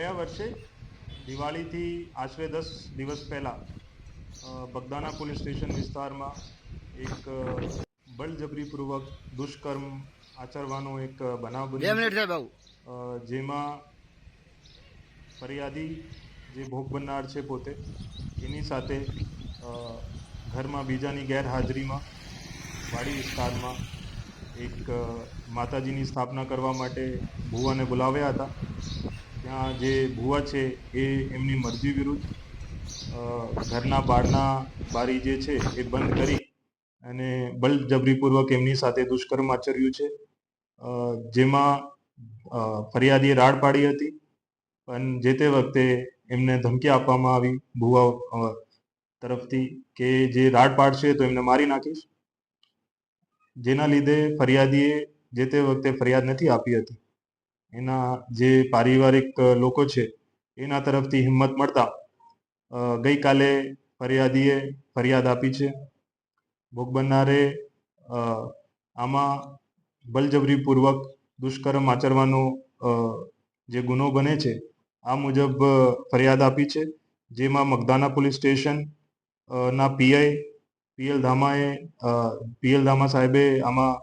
ગયા વર્ષે દિવાળીથી આશરે દસ દિવસ પહેલાં બગદાના પોલીસ સ્ટેશન વિસ્તારમાં એક બળજબરીપૂર્વક દુષ્કર્મ આચરવાનો એક બનાવ બન્યો. જેમાં ફરિયાદી જે ભોગ બનનાર છે પોતે એની સાથે ઘરમાં બીજાની ગેરહાજરીમાં વાડી વિસ્તારમાં એક માતાજીની સ્થાપના કરવા માટે ભુવાને બોલાવ્યા હતા. ત્યાં જે ભુવા છે એ એમની મરજી વિરુદ્ધ ઘરના બારના બારી જે છે એ બંધ કરી અને બળજબરીપૂર્વક એમની સાથે દુષ્કર્મ આચર્યું છે. જેમાં ફરિયાદીએ રાડ પાડી હતી, પણ જે તે વખતે એમને ધમકી આપવામાં આવી ભુવા તરફથી કે જે રાડ પાડશે તો એમને મારી નાખીશ. જેના લીધે ફરિયાદીએ જે તે વખતે ફરિયાદ નથી આપી હતી. એના જે પારિવારિક લોકો છે, એના તરફથી હિંમત મળતા ગઈકાલે ફરિયાદીએ ફરિયાદ આપી છે. ભોગ બનનારે આમાં બલજબરીપૂર્વક દુષ્કર્મ આચરવાનો જે ગુનો બને છે, આ મુજબ ફરિયાદ આપી છે. જેમાં મગદાના પોલીસ સ્ટેશન ના પીઆઈ, પીએલ ધામાએ પીએલ ધામા સાહેબે આમાં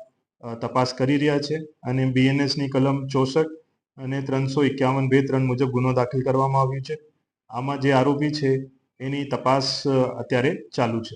તપાસ કરી રહ્યા છે અને બીએનએસની કલમ ચોસઠ અને ત્રણસો એકાવન બે ત્રણ મુજબ ગુનો દાખલ કરવામાં આવ્યો છે. આમાં જે આરોપી છે, એની તપાસ અત્યારે ચાલુ છે.